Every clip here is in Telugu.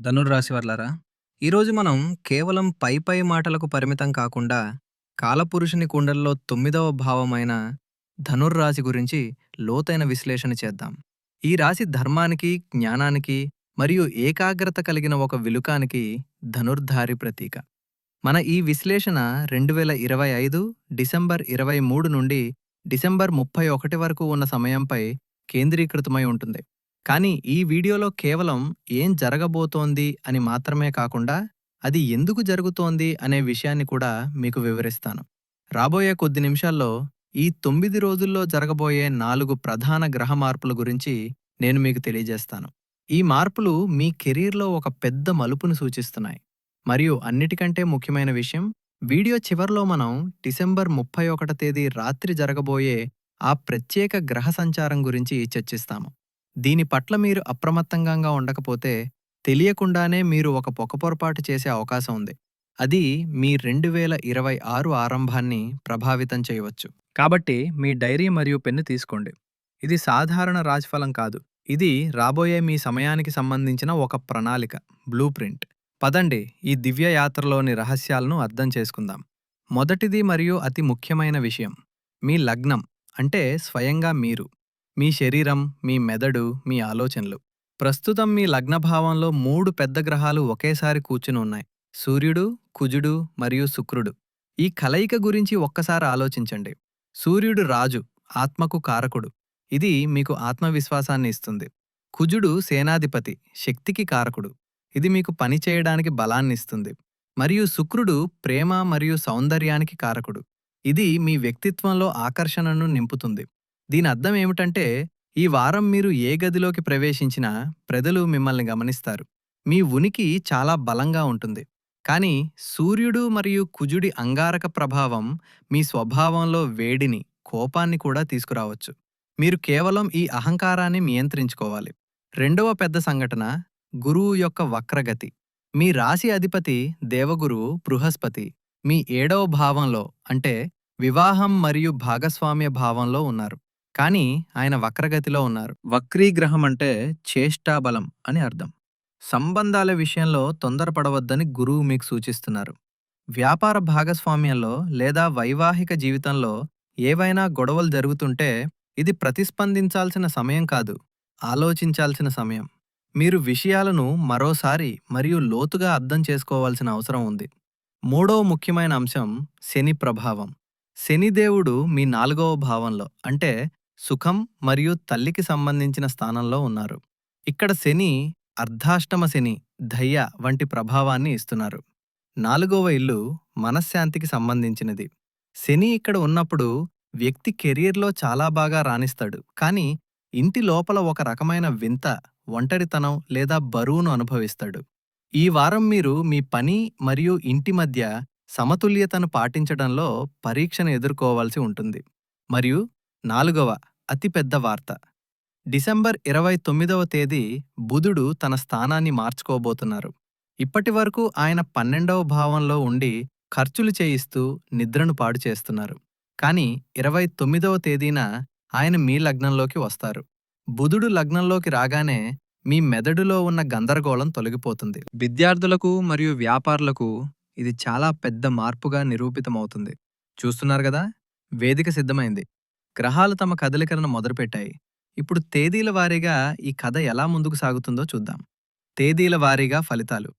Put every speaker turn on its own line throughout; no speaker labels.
ధనుర్రాశి వర్లారా ఈరోజు మనం కేవలం పై పై మాటలకు పరిమితం కాకుండా కాలపురుషుని కుండల్లో తొమ్మిదవ భావమైన ధనుర్రాశి గురించి లోతైన విశ్లేషణ చేద్దాం. ఈ రాశి ధర్మానికి జ్ఞానానికి మరియు ఏకాగ్రత కలిగిన ఒక విలుకానికి ధనుర్ధారి ప్రతీక. మన ఈ విశ్లేషణ రెండు వేల ఇరవై ఐదు డిసెంబర్ ఇరవై మూడు నుండి డిసెంబర్ ముప్పై ఒకటి వరకు ఉన్న సమయంపై కేంద్రీకృతమై ఉంటుంది. కానీ ఈ వీడియోలో కేవలం ఏం జరగబోతోంది అని మాత్రమే కాకుండా అది ఎందుకు జరుగుతోంది అనే విషయాన్ని కూడా మీకు వివరిస్తాను. రాబోయే కొద్ది నిమిషాల్లో ఈ తొమ్మిది రోజుల్లో జరగబోయే నాలుగు ప్రధాన గ్రహ మార్పుల గురించి నేను మీకు తెలియజేస్తాను. ఈ మార్పులు మీ కెరీర్లో ఒక పెద్ద మలుపును సూచిస్తున్నాయి. మరియు అన్నిటికంటే ముఖ్యమైన విషయం వీడియో చివర్లో మనం డిసెంబర్ ముప్పై ఒకట తేదీ రాత్రి జరగబోయే ఆ ప్రత్యేక గ్రహ సంచారం గురించి చర్చిస్తాము. దీని పట్ల మీరు అప్రమత్తంగా ఉండకపోతే తెలియకుండానే మీరు ఒక పొరపాటు చేసే అవకాశం ఉంది. అది మీ రెండు వేల ఇరవై ఆరు ఆరంభాన్ని ప్రభావితం చేయవచ్చు. కాబట్టి మీ డైరీ మరియు పెన్ను తీసుకోండి. ఇది సాధారణ రాజ్ఫలం కాదు. ఇది రాబోయే మీ సమయానికి సంబంధించిన ఒక ప్రణాళిక బ్లూ ప్రింట్. పదండి ఈ దివ్య యాత్రలోని రహస్యాలను అర్థం చేసుకుందాం. మొదటిది మరియు అతి ముఖ్యమైన విషయం మీ లగ్నం అంటే స్వయంగా మీరు. మీ శరీరం మీ మెదడు మీ ఆలోచనలు. ప్రస్తుతం మీ లగ్నభావంలో మూడు పెద్ద గ్రహాలు ఒకేసారి కూర్చుని ఉన్నాయి. సూర్యుడు కుజుడు మరియు శుక్రుడు. ఈ కలయిక గురించి ఒక్కసారి ఆలోచించండి. సూర్యుడు రాజు ఆత్మకు కారకుడు. ఇది మీకు ఆత్మవిశ్వాసాన్ని ఇస్తుంది. కుజుడు సేనాధిపతి శక్తికి కారకుడు. ఇది మీకు పని చేయడానికి బలాన్ని ఇస్తుంది. మరియు శుక్రుడు ప్రేమ మరియు సౌందర్యానికి కారకుడు. ఇది మీ వ్యక్తిత్వంలో ఆకర్షణను నింపుతుంది. దీని అర్థం ఏమిటంటే ఈ వారం మీరు ఏ గదిలోకి ప్రవేశించినా ప్రజలు మిమ్మల్ని గమనిస్తారు. మీ ఉనికి చాలా బలంగా ఉంటుంది. కానీ సూర్యుడు మరియు కుజుడి అంగారక ప్రభావం మీ స్వభావంలో వేడిని కోపాన్ని కూడా తీసుకురావచ్చు. మీరు కేవలం ఈ అహంకారాన్ని నియంత్రించుకోవాలి. రెండవ పెద్ద సంఘటన గురువు యొక్క వక్రగతి. మీ రాశి అధిపతి దేవగురువు బృహస్పతి. మీ ఏడవ భావంలో అంటే వివాహం మరియు భాగస్వామ్య భావంలో ఉన్నారు. కానీ ఆయన వక్రగతిలో ఉన్నారు. వక్రీగ్రహం అంటే చేష్టాబలం అని అర్థం. సంబంధాల విషయంలో తొందరపడవద్దని గురువు మీకు సూచిస్తున్నారు. వ్యాపార భాగస్వామ్యంలో లేదా వైవాహిక జీవితంలో ఏవైనా గొడవలు జరుగుతుంటే ఇది ప్రతిస్పందించాల్సిన సమయం కాదు ఆలోచించాల్సిన సమయం. మీరు విషయాలను మరోసారి మరియు లోతుగా అర్థం చేసుకోవాల్సిన అవసరం ఉంది. మూడవ ముఖ్యమైన అంశం శని ప్రభావం. శనిదేవుడు మీ నాలుగవ భావంలో అంటే సుఖం మరియు తల్లికి సంబంధించిన స్థానంలో ఉన్నారు. ఇక్కడ శని అర్ధాష్టమ శని ధయ్య వంటి ప్రభావాన్ని ఇస్తున్నారు. నాలుగవ ఇల్లు మనశ్శాంతికి సంబంధించినది. శని ఇక్కడ ఉన్నప్పుడు వ్యక్తి కెరీర్లో చాలా బాగా రాణిస్తాడు. కానీ ఇంటి లోపల ఒక రకమైన వింత ఒంటరితనం లేదా బరువును అనుభవిస్తాడు. ఈ వారం మీరు మీ పని మరియు ఇంటి మధ్య సమతుల్యతను పాటించడంలో పరీక్షను ఎదుర్కోవాల్సి ఉంటుంది. మరియు నాలుగవ అతిపెద్ద వార్త. డిసెంబర్ ఇరవై తొమ్మిదవ తేదీ బుధుడు తన స్థానాన్ని మార్చుకోబోతున్నారు. ఇప్పటివరకు ఆయన పన్నెండవ భావంలో ఉండి ఖర్చులు చేయిస్తూ నిద్రను పాడు చేస్తున్నారు. కానీ ఇరవై తొమ్మిదవ తేదీన ఆయన మీ లగ్నంలోకి వస్తారు. బుధుడు లగ్నంలోకి రాగానే మీ మెదడులో ఉన్న గందరగోళం తొలగిపోతుంది. విద్యార్థులకు మరియు వ్యాపారులకు ఇది చాలా పెద్ద మార్పుగా నిరూపితమవుతుంది. చూస్తున్నారు కదా? వేదిక సిద్ధమైంది. గ్రహాలు తమ కదలికలను మొదలుపెట్టాయి. ఇప్పుడు తేదీల వారీగా ఈ కథ ఎలా ముందుకు సాగుతుందో చూద్దాం. తేదీల వారీగా ఫలితాలు.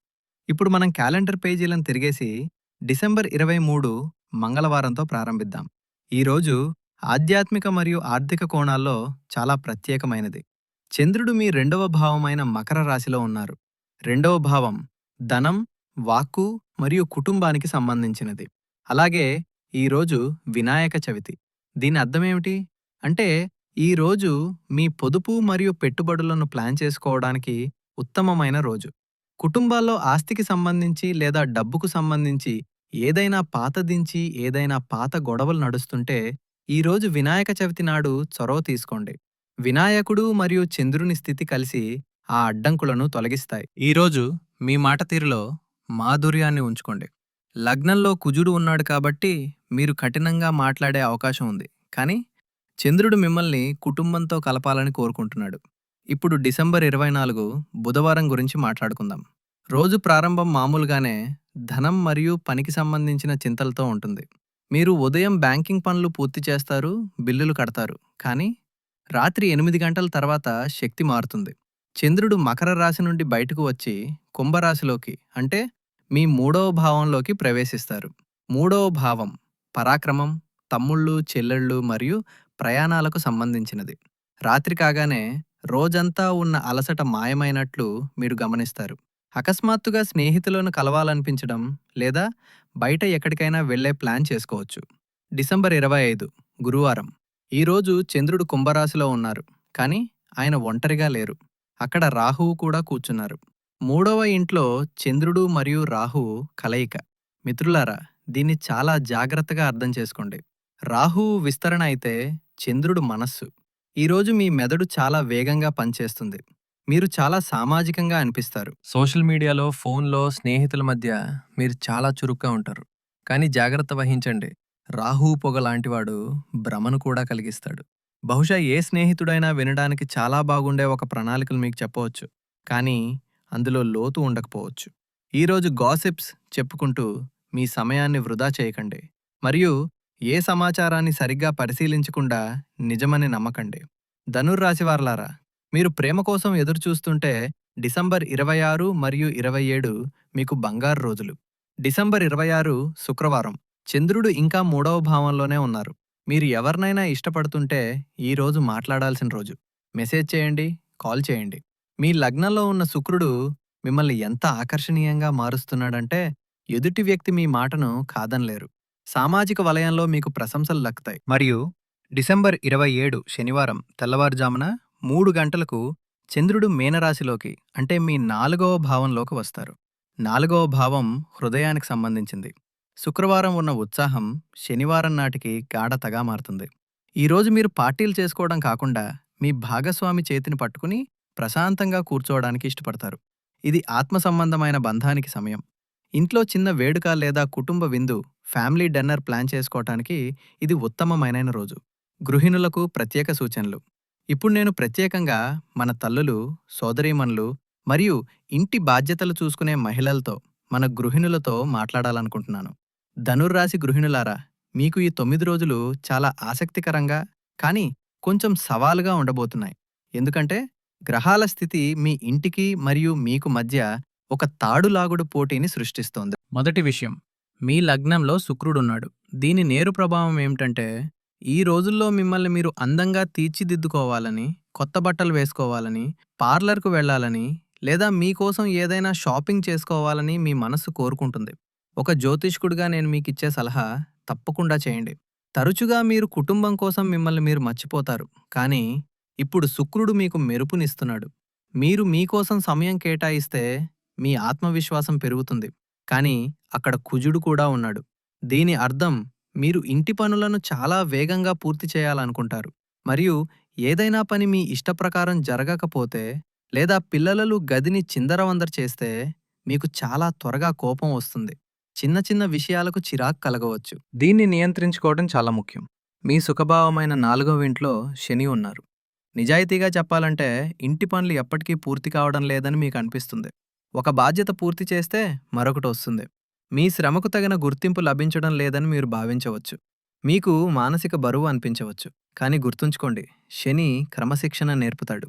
ఇప్పుడు మనం క్యాలెండర్ పేజీలను తిరిగేసి డిసెంబర్ ఇరవై మూడు మంగళవారంతో ప్రారంభిద్దాం. ఈరోజు ఆధ్యాత్మిక మరియు ఆర్థిక కోణాల్లో చాలా ప్రత్యేకమైనది. చంద్రుడు మీ రెండవ భావమైన మకర రాశిలో ఉన్నారు. రెండవ భావం ధనం వాక్కు మరియు కుటుంబానికి సంబంధించినది. అలాగే ఈరోజు వినాయక చవితి. దీని అర్థమేమిటి? అంటే ఈ రోజు మీ పొదుపు మరియు పెట్టుబడులను ప్లాన్ చేసుకోవడానికి ఉత్తమమైన రోజు. కుటుంబాల్లో ఆస్తికి సంబంధించి లేదా డబ్బుకు సంబంధించి ఏదైనా పాతదించి ఏదైనా పాత గొడవలు నడుస్తుంటే ఈరోజు వినాయక చవితి నాడు చొరవ తీసుకోండి. వినాయకుడు మరియు చంద్రుని స్థితి కలిసి ఆ అడ్డంకులను తొలగిస్తాయి. ఈరోజు మీ మాట తీరులో మాధుర్యాన్ని ఉంచుకోండి. లగ్నంలో కుజుడు ఉన్నాడు కాబట్టి మీరు కఠినంగా మాట్లాడే అవకాశం ఉంది. కానీ చంద్రుడు మిమ్మల్ని కుటుంబంతో కలపాలని కోరుకుంటున్నాడు. ఇప్పుడు డిసెంబర్ ఇరవై నాలుగు బుధవారం గురించి మాట్లాడుకుందాం. రోజు ప్రారంభం మామూలుగానే ధనం మరియు పనికి సంబంధించిన చింతలతో ఉంటుంది. మీరు ఉదయం బ్యాంకింగ్ పనులు పూర్తి చేస్తారు బిల్లులు కడతారు. కానీ రాత్రి ఎనిమిది గంటల తర్వాత శక్తి మారుతుంది. చంద్రుడు మకర రాశి నుండి బయటకు వచ్చి కుంభరాశిలోకి అంటే మీ మూడవ భావంలోకి ప్రవేశిస్తారు. మూడవ భావం పరాక్రమం తమ్ముళ్ళు చెల్లెళ్ళు మరియు ప్రయాణాలకు సంబంధించినది. రాత్రి కాగానే రోజంతా ఉన్న అలసట మాయమైనట్లు మీరు గమనిస్తారు. అకస్మాత్తుగా స్నేహితులను కలవాలనిపించడం లేదా బయట ఎక్కడికైనా వెళ్ళే ప్లాన్ చేసుకోవచ్చు. డిసెంబర్ ఇరవై ఐదు గురువారం. ఈరోజు చంద్రుడు కుంభరాశిలో ఉన్నారు కానీ ఆయన ఒంటరిగా లేరు. అక్కడ రాహువు కూడా కూర్చున్నారు. మూడవ ఇంట్లో చంద్రుడు మరియు రాహువు కలయిక. మిత్రులారా దీన్ని చాలా జాగ్రత్తగా అర్థం చేసుకోండి. రాహువు విస్తరణ అయితే చంద్రుడు మనస్సు. ఈరోజు మీ మెదడు చాలా వేగంగా పనిచేస్తుంది. మీరు చాలా సామాజికంగా అనిపిస్తారు. సోషల్ మీడియాలో ఫోన్లో స్నేహితుల మధ్య మీరు చాలా చురుగ్గా ఉంటారు. కానీ జాగ్రత్త వహించండి. రాహువు పొగ లాంటివాడు భ్రమను కూడా కలిగిస్తాడు. బహుశా ఏ స్నేహితుడైనా వినడానికి చాలా బాగుండే ఒక ప్రణాళికలు మీకు చెప్పవచ్చు. కానీ అందులో లోతు ఉండకపోవచ్చు. ఈరోజు గాసిప్స్ చెప్పుకుంటూ మీ సమయాన్ని వృధా చేయకండి. మరియు ఏ సమాచారాన్ని సరిగ్గా పరిశీలించకుండా నిజమని నమ్మకండి. ధనుర్రాశివార్లారా మీరు ప్రేమ కోసం ఎదురుచూస్తుంటే డిసెంబర్ ఇరవై ఆరు మరియు ఇరవై ఏడు మీకు బంగారు రోజులు. డిసెంబర్ ఇరవై ఆరు శుక్రవారం చంద్రుడు ఇంకా మూడవ భావంలోనే ఉన్నారు. మీరు ఎవరినైనా ఇష్టపడుతుంటే ఈ రోజు మాట్లాడాల్సిన రోజు. మెసేజ్ చేయండి కాల్ చేయండి. మీ లగ్నంలో ఉన్న శుక్రుడు మిమ్మల్ని ఎంత ఆకర్షణీయంగా మారుస్తున్నాడంటే ఎదుటి వ్యక్తి మీ మాటను కాదనలేరు. సామాజిక వలయంలో మీకు ప్రశంసలు లక్కుతాయి. మరియు డిసెంబర్ ఇరవై ఏడు శనివారం తెల్లవారుజామున మూడు గంటలకు చంద్రుడు మీనరాశిలోకి అంటే మీ నాలుగవ భావంలోకి వస్తారు. నాలుగవ భావం హృదయానికి సంబంధించింది. శుక్రవారం ఉన్న ఉత్సాహం శనివారం నాటికి గాఢతగా మారుతుంది. ఈరోజు మీరు పార్టీలు చేసుకోవడం కాకుండా మీ భాగస్వామి చేతిని పట్టుకుని ప్రశాంతంగా కూర్చోవడానికి ఇష్టపడతారు. ఇది ఆత్మ సంబంధమైన బంధానికి సమయం. ఇంట్లో చిన్న వేడుక లేదా కుటుంబ విందు ఫ్యామిలీ డిన్నర్ ప్లాన్ చేసుకోవటానికి ఇది ఉత్తమమైన రోజు. గృహిణులకు ప్రత్యేక సూచనలు. ఇప్పుడు నేను ప్రత్యేకంగా మన తల్లులు సోదరీమణులు మరియు ఇంటి బాధ్యతలు చూసుకునే మహిళలతో మన గృహిణులతో మాట్లాడాలనుకుంటున్నాను. ధనుర్రాశి గృహిణులారా మీకు ఈ తొమ్మిది రోజులు చాలా ఆసక్తికరంగా కానీ కొంచెం సవాలుగా ఉండబోతున్నాయి. ఎందుకంటే గ్రహాల స్థితి మీ ఇంటికి మరియు మీకు మధ్య ఒక తాడులాగుడు పోటీని సృష్టిస్తోంది. మొదటి విషయం మీ లగ్నంలో శుక్రుడున్నాడు. దీని నేరు ప్రభావం ఏమిటంటే ఈ రోజుల్లో మిమ్మల్ని మీరు అందంగా తీర్చిదిద్దుకోవాలని కొత్త బట్టలు వేసుకోవాలని పార్లర్కు వెళ్ళాలని లేదా మీకోసం ఏదైనా షాపింగ్ చేసుకోవాలని మీ మనస్సు కోరుకుంటుంది. ఒక జ్యోతిష్కుడిగా నేను మీకిచ్చే సలహా తప్పకుండా చేయండి. తరచుగా మీరు కుటుంబం కోసం మిమ్మల్ని మీరు మర్చిపోతారు. కానీ ఇప్పుడు శుక్రుడు మీకు మెరుపునిస్తున్నాడు. మీరు మీకోసం సమయం కేటాయిస్తే మీ ఆత్మవిశ్వాసం పెరుగుతుంది. కానీ అక్కడ కుజుడు కూడా ఉన్నాడు. దీని అర్థం మీరు ఇంటి పనులను చాలా వేగంగా పూర్తి చేయాలనుకుంటారు. మరియు ఏదైనా పని మీ ఇష్టప్రకారం జరగకపోతే లేదా పిల్లలలు గదిని చిందరవందర చేస్తే మీకు చాలా త్వరగా కోపం వస్తుంది. చిన్న చిన్న విషయాలకు చిరాకు కలగవచ్చు. దీన్ని నియంత్రించుకోవడం చాలా ముఖ్యం. మీ సుఖభావమైన నాలుగవ ఇంట్లో శని ఉన్నారు. నిజాయితీగా చెప్పాలంటే ఇంటి పనులు ఎప్పటికీ పూర్తి కావడం లేదని మీకు అనిపిస్తుంది. ఒక బాధ్యత పూర్తి చేస్తే మరొకటి వస్తుంది. మీ శ్రమకు తగిన గుర్తింపు లభించడం లేదని మీరు భావించవచ్చు. మీకు మానసిక బరువు అనిపించవచ్చు. కానీ గుర్తుంచుకోండి శని క్రమశిక్షణ నేర్పుతాడు.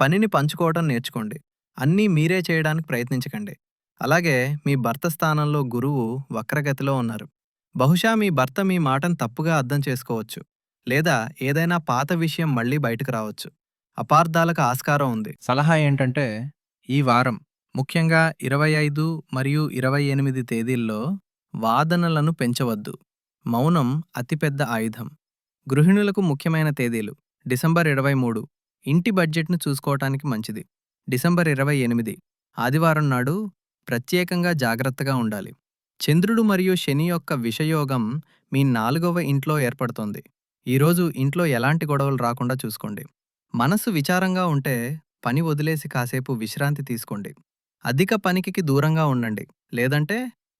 పనిని పంచుకోవటం నేర్చుకోండి. అన్నీ మీరే చేయడానికి ప్రయత్నించకండి. అలాగే మీ భర్త స్థానంలో గురువు వక్రగతిలో ఉన్నారు. బహుశా మీ భర్త మీ మాటను తప్పుగా అర్థం చేసుకోవచ్చు. లేదా ఏదైనా పాత విషయం మళ్ళీ బయటకు రావచ్చు. అపార్థాలకు ఆస్కారం ఉంది. సలహా ఏంటంటే ఈ వారం ముఖ్యంగా ఇరవై ఐదు మరియు ఇరవై ఎనిమిది తేదీల్లో వాదనలను పెంచవద్దు. మౌనం అతిపెద్ద ఆయుధం. గృహిణులకు ముఖ్యమైన తేదీలు. డిసెంబర్ ఇరవై మూడు. ఇంటి బడ్జెట్ను చూసుకోవటానికి మంచిది. డిసెంబర్ ఇరవై ఎనిమిది. ఆదివారం నాడు ప్రత్యేకంగా జాగ్రత్తగా ఉండాలి. చంద్రుడు మరియు శని యొక్క విషయోగం మీ నాలుగవ ఇంట్లో ఏర్పడుతోంది. ఈరోజు ఇంట్లో ఎలాంటి గొడవలు రాకుండా చూసుకోండి. మనసు విచారంగా ఉంటే పని వదిలేసి కాసేపు విశ్రాంతి తీసుకోండి. అధిక పనికికి దూరంగా ఉండండి. లేదంటే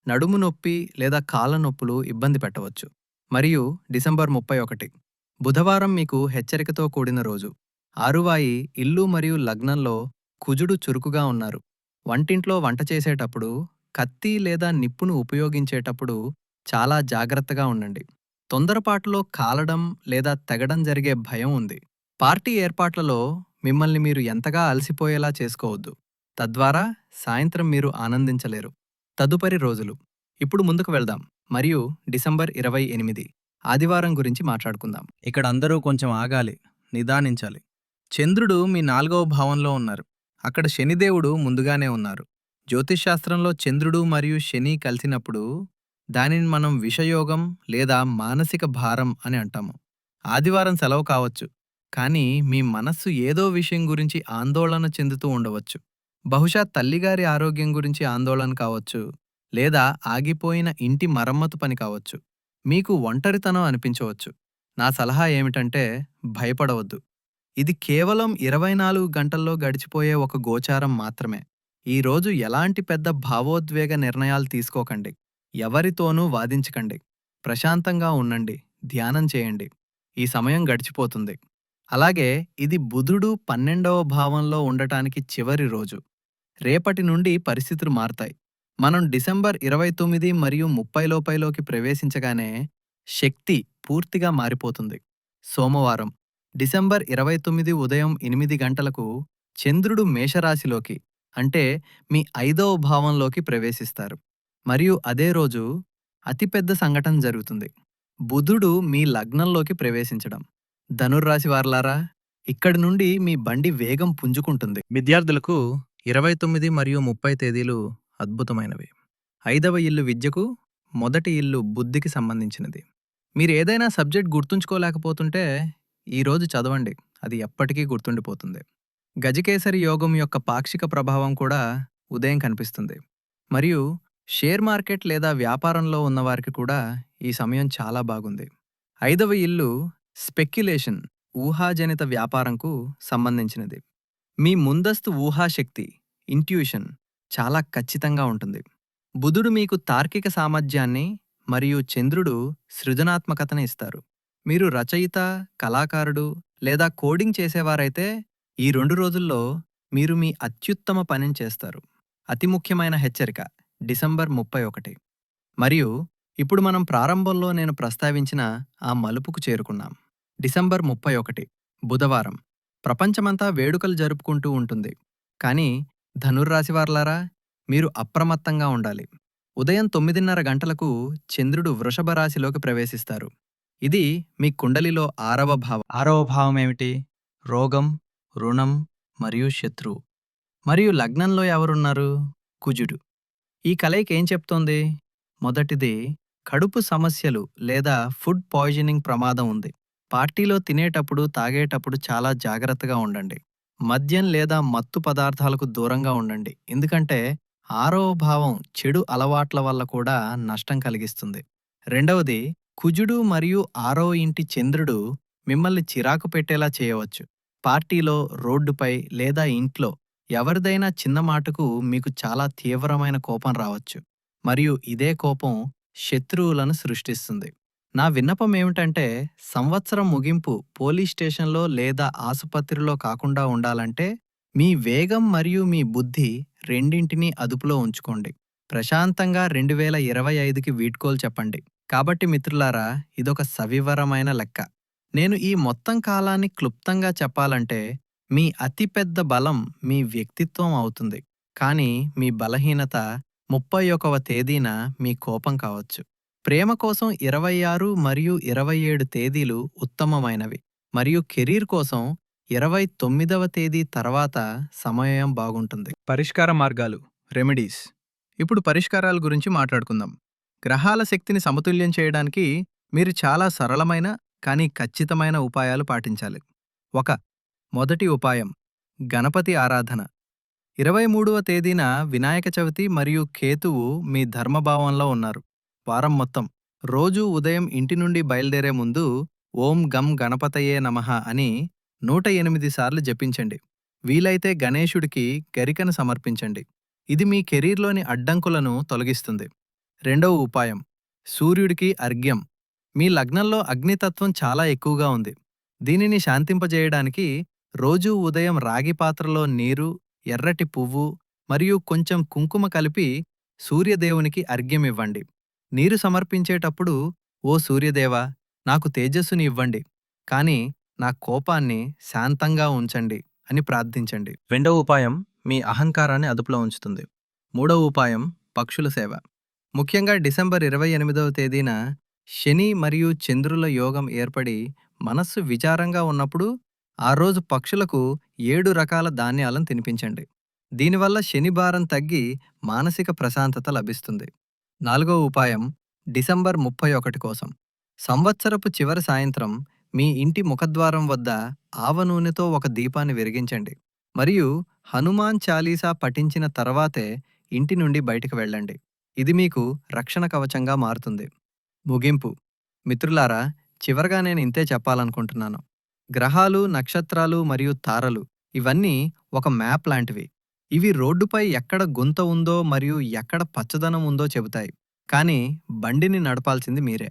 నడుము నొప్పి లేదా కాళ్ళ నొప్పులు ఇబ్బంది పెట్టవచ్చు. మరియు డిసెంబర్ ముప్పై ఒకటి. బుధవారం మీకు హెచ్చరికతో కూడిన రోజు. ఆరువాయి ఇల్లు మరియు లగ్నంలో కుజుడు చురుకుగా ఉన్నారు. వంటింట్లో వంట చేసేటప్పుడు కత్తి లేదా నిప్పును ఉపయోగించేటప్పుడు చాలా జాగ్రత్తగా ఉండండి. తొందరపాటులో కాలడం లేదా తెగడం జరిగే భయం ఉంది. పార్టీ ఏర్పాట్లలో మిమ్మల్ని మీరు ఎంతగా అలసిపోయేలా చేసుకోవద్దు. తద్వారా సాయంత్రం మీరు ఆనందించలేరు. తదుపరి రోజులు. ఇప్పుడు ముందుకు వెళ్దాం. మరియు డిసెంబర్ ఇరవై ఎనిమిది. ఆదివారం గురించి మాట్లాడుకుందాం.
ఇక్కడ అందరూ కొంచెం ఆగాలి. నిదానించాలి. చంద్రుడు మీ నాలుగవ భావంలో ఉన్నారు. అక్కడ శనిదేవుడు ముందుగానే ఉన్నారు. జ్యోతిష్శాస్త్రంలో చంద్రుడు మరియు శని కలిసినప్పుడు దానిని మనం విషయోగం లేదా మానసిక భారం అని అంటాము. ఆదివారం సెలవు కావచ్చు. కానీ మీ మనస్సు ఏదో విషయం గురించి ఆందోళన చెందుతూ ఉండవచ్చు. బహుశా తల్లిగారి ఆరోగ్యం గురించి ఆందోళన కావచ్చు లేదా ఆగిపోయిన ఇంటి మరమ్మతు పని కావచ్చు. మీకు ఒంటరితనం అనిపించవచ్చు. నా సలహా ఏమిటంటే భయపడవద్దు. ఇది కేవలం ఇరవై నాలుగు గంటల్లో గడిచిపోయే ఒక గోచారం మాత్రమే. ఈ రోజు ఎలాంటి పెద్ద భావోద్వేగ నిర్ణయాలు తీసుకోకండి. ఎవరితోనూ వాదించకండి. ప్రశాంతంగా ఉండండి. ధ్యానం చేయండి. ఈ సమయం గడిచిపోతుంది. అలాగే ఇది బుధుడు పన్నెండవ భావంలో ఉండటానికి చివరి రోజు. రేపటి నుండి పరిస్థితులు మారతాయి. మనం డిసెంబర్ ఇరవై తొమ్మిది మరియు ముప్పై లోపైలోకి ప్రవేశించగానే శక్తి పూర్తిగా మారిపోతుంది. సోమవారం డిసెంబర్ ఇరవై తొమ్మిది ఉదయం ఎనిమిది గంటలకు చంద్రుడు మేషరాశిలోకి అంటే మీ ఐదవ భావంలోకి ప్రవేశిస్తారు. మరియు అదే రోజు అతిపెద్ద సంఘటన జరుగుతుంది. బుధుడు మీ లగ్నంలోకి ప్రవేశించడం. ధనుర్రాశి వారలారా ఇక్కడి నుండి మీ బండి వేగం పుంజుకుంటుంది. విద్యార్థులకు ఇరవై తొమ్మిది మరియు ముప్పై తేదీలు అద్భుతమైనవి.
ఐదవ ఇల్లు విద్యకు మొదటి ఇల్లు బుద్ధికి సంబంధించినది. మీరు ఏదైనా సబ్జెక్ట్ గుర్తుంచుకోలేకపోతుంటే ఈరోజు చదవండి అది ఎప్పటికీ గుర్తుండిపోతుంది. గజకేసరి యోగం యొక్క పాక్షిక ప్రభావం కూడా ఉదయం కనిపిస్తుంది. మరియు షేర్ మార్కెట్ లేదా వ్యాపారంలో ఉన్నవారికి కూడా ఈ సమయం చాలా బాగుంది. ఐదవ ఇల్లు స్పెక్యులేషన్ ఊహాజనిత వ్యాపారంకు సంబంధించినది. మీ ముందస్తు ఊహాశక్తి ఇంట్యూషన్ చాలా ఖచ్చితంగా ఉంటుంది. బుధుడు మీకు తార్కిక సామర్థ్యాన్ని మరియు చంద్రుడు సృజనాత్మకతను ఇస్తారు. మీరు రచయిత కళాకారుడు లేదా కోడింగ్ చేసేవారైతే ఈ రెండు రోజుల్లో మీరు మీ అత్యుత్తమ పనిని చేస్తారు. అతి ముఖ్యమైన హెచ్చరిక డిసెంబర్ ముప్పై ఒకటి. మరియు ఇప్పుడు మనం ప్రారంభంలో నేను ప్రస్తావించిన ఆ మలుపుకు చేరుకున్నాం. డిసెంబర్ ముప్పై ఒకటి బుధవారం. ప్రపంచమంతా వేడుకలు జరుపుకుంటూ ఉంటుంది. కానీ ధనుర్రాశివార్లారా మీరు అప్రమత్తంగా ఉండాలి. ఉదయం తొమ్మిదిన్నర గంటలకు చంద్రుడు వృషభ రాశిలోకి ప్రవేశిస్తారు. ఇది మీ కుండలిలో ఆరవ భావం.
ఆరవ భావం ఏమిటి?
రోగం రుణం మరియు శత్రువు మరియు లగ్నంలో ఎవరున్నారు? కుజుడు. ఈ కలయిక ఏం చెప్తోంది? మొదటిది కడుపు సమస్యలు లేదా ఫుడ్ పాయిజనింగ్ ప్రమాదం ఉంది. పార్టీలో తినేటప్పుడు తాగేటప్పుడు చాలా జాగ్రత్తగా ఉండండి. మద్యం లేదా మత్తు పదార్థాలకు దూరంగా ఉండండి. ఎందుకంటే ఆరవ భావం చెడు అలవాట్ల వల్ల కూడా నష్టం కలిగిస్తుంది. రెండవది కుజుడు మరియు ఆరో ఇంటి చంద్రుడు మిమ్మల్ని చిరాకు పెట్టేలా చేయవచ్చు. పార్టీలో రోడ్డుపై లేదా ఇంట్లో ఎవరిదైనా చిన్న మాటకు మీకు చాలా తీవ్రమైన కోపం రావచ్చు. మరియు ఇదే కోపం శత్రువులను సృష్టిస్తుంది. నా విన్నపం ఏమిటంటే సంవత్సరం ముగింపు పోలీస్ స్టేషన్లో లేదా ఆసుపత్రిలో కాకుండా ఉండాలంటే మీ వేగం మరియు మీ బుద్ధి రెండింటినీ అదుపులో ఉంచుకోండి. ప్రశాంతంగా రెండు వేల ఇరవై ఐదుకి వీడ్కోలు చెప్పండి. కాబట్టి మిత్రులారా ఇదొక సవివరమైన లెక్క. నేను ఈ మొత్తం కాలాన్ని క్లుప్తంగా చెప్పాలంటే మీ అతిపెద్ద బలం మీ వ్యక్తిత్వం అవుతుంది. కానీ మీ బలహీనత ముప్పై ఒకవ తేదీన మీ కోపం కావచ్చు. ప్రేమ కోసం ఇరవై ఆరు మరియు ఇరవై ఏడు తేదీలు ఉత్తమమైనవి. మరియు కెరీర్ కోసం ఇరవై తొమ్మిదవ తేదీ తర్వాత సమయం బాగుంటుంది.
పరిష్కార మార్గాలు రెమెడీస్. ఇప్పుడు పరిష్కారాల గురించి మాట్లాడుకుందాం. గ్రహాల శక్తిని సమతుల్యం చేయడానికి మీరు చాలా సరళమైన కానీ ఖచ్చితమైన ఉపాయాలు పాటించాలి. ఒక మొదటి ఉపాయం గణపతి ఆరాధన. ఇరవై మూడవ తేదీన వినాయక చవితి మరియు కేతువు మీ ధర్మభావంలో ఉన్నారు. వారం మొత్తం. రోజూ ఉదయం ఇంటి నుండి బయలుదేరే ముందు ఓం గం గణపతయే నమః అని నూట ఎనిమిది సార్లు జపించండి. వీలైతే గణేశుడికి గరికను సమర్పించండి. ఇది మీ కెరీర్లోని అడ్డంకులను తొలగిస్తుంది. రెండవ ఉపాయం. సూర్యుడికి అర్ఘ్యం. మీ లగ్నంలో అగ్నితత్వం చాలా ఎక్కువగా ఉంది. దీనిని శాంతింపజేయడానికి రోజూ ఉదయం రాగి పాత్రలో నీరు ఎర్రటి పువ్వు మరియు కొంచెం కుంకుమ కలిపి సూర్యదేవునికి అర్ఘ్యమివ్వండి. నీరు సమర్పించేటప్పుడు ఓ సూర్యదేవా నాకు తేజస్సుని ఇవ్వండి కాని నా కోపాన్ని శాంతంగా ఉంచండి అని ప్రార్థించండి. రెండవ ఉపాయం మీ అహంకారాన్ని అదుపులో ఉంచుతుంది. మూడవ ఉపాయం పక్షుల సేవ. ముఖ్యంగా డిసెంబర్ ఇరవై ఎనిమిదవ తేదీన శని మరియు చంద్రుల యోగం ఏర్పడి మనస్సు విచారంగా ఉన్నప్పుడు ఆ రోజు పక్షులకు ఏడు రకాల ధాన్యాలను తినిపించండి. దీనివల్ల శని భారం తగ్గి మానసిక ప్రశాంతత లభిస్తుంది. నాలుగో ఉపాయం డిసెంబర్ ముప్పై ఒకటి కోసం. సంవత్సరపు చివరి సాయంత్రం మీ ఇంటి ముఖద్వారం వద్ద ఆవ నూనెతో ఒక దీపాన్ని వెలిగించండి. మరియు హనుమాన్ చాలీసా పఠించిన తర్వాతే ఇంటి నుండి బయటకు వెళ్ళండి. ఇది మీకు రక్షణ కవచంగా మారుతుంది. ముగింపు. మిత్రులారా చివరగా నేను ఇంతే చెప్పాలనుకుంటున్నాను. గ్రహాలు నక్షత్రాలు మరియు తారలు ఇవన్నీ ఒక మ్యాప్ లాంటివి. ఇవి రోడ్డుపై ఎక్కడ గుంత ఉందో మరియు ఎక్కడ పచ్చదనం ఉందో చెబుతాయి. కానీ బండిని నడపాల్సింది మీరే.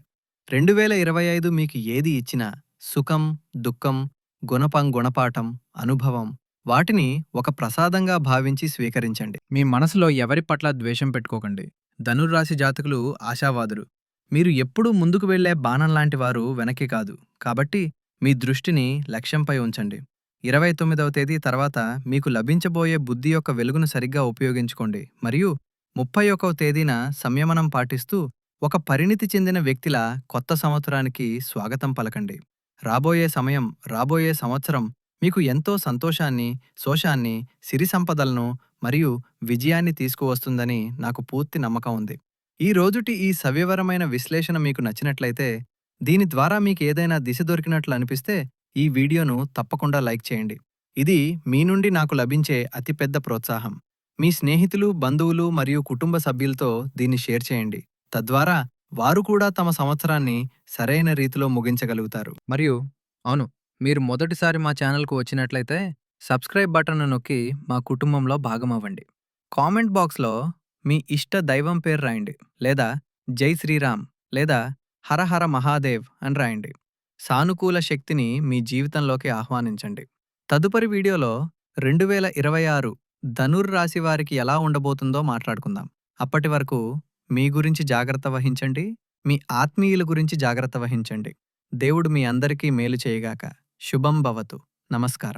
రెండు వేల ఇరవై ఐదు మీకు ఏది ఇచ్చినా సుఖం దుఃఖం గుణపం గుణపాఠం అనుభవం వాటిని ఒక ప్రసాదంగా భావించి స్వీకరించండి.
మీ మనసులో ఎవరి పట్ల ద్వేషం పెట్టుకోకండి.
ధనుర్రాశి జాతకులు ఆశావాదులు. మీరు ఎప్పుడూ ముందుకు వెళ్ళే బాణం లాంటి వారు వెనక్కి కాదు. కాబట్టి మీ దృష్టిని లక్ష్యంపై ఉంచండి. ఇరవై తొమ్మిదవ తేదీ తర్వాత మీకు లభించబోయే బుద్ధి యొక్క వెలుగును సరిగ్గా ఉపయోగించుకోండి. మరియు ముప్పై ఒకవ తేదీన సంయమనం పాటిస్తూ ఒక పరిణితి చెందిన వ్యక్తిలా కొత్త సంవత్సరానికి స్వాగతం పలకండి. రాబోయే సమయం రాబోయే సంవత్సరం మీకు ఎంతో సంతోషాన్ని శోషాన్ని సిరి సంపదలను మరియు విజయాన్ని తీసుకువస్తుందని నాకు పూర్తి నమ్మకం ఉంది. ఈ రోజుటి ఈ సవివరమైన విశ్లేషణ మీకు నచ్చినట్లయితే దీని ద్వారా మీకు ఏదైనా దిశ దొరికినట్లు అనిపిస్తే ఈ వీడియోను తప్పకుండా లైక్ చేయండి. ఇది మీ నుండి నాకు లభించే అతిపెద్ద ప్రోత్సాహం. మీ స్నేహితులు బంధువులు మరియు కుటుంబ సభ్యులతో దీన్ని షేర్ చేయండి. తద్వారా వారు కూడా తమ సంవత్సరాన్ని సరైన రీతిలో ముగించగలుగుతారు.
మరియు అవును మీరు మొదటిసారి మా ఛానల్కు వచ్చినట్లయితే సబ్స్క్రైబ్ బటన్ నొక్కి మా కుటుంబంలో భాగమవ్వండి. కామెంట్ బాక్స్లో మీ ఇష్ట దైవం పేరు రాయండి. లేదా జై శ్రీరామ్ లేదా హర హర మహాదేవ్ అని రాయండి. సానుకూల శక్తిని మీ జీవితంలోకి ఆహ్వానించండి. తదుపరి వీడియోలో రెండు వేల ఇరవై ఆరు ధనుర్ రాశి వారికి ఎలా ఉండబోతుందో మాట్లాడుకుందాం. అప్పటి వరకు మీ గురించి జాగ్రత్త వహించండి. మీ ఆత్మీయుల గురించి జాగ్రత్త వహించండి. దేవుడు మీ అందరికీ మేలు చేయగాక. శుభం భవతు. నమస్కారం.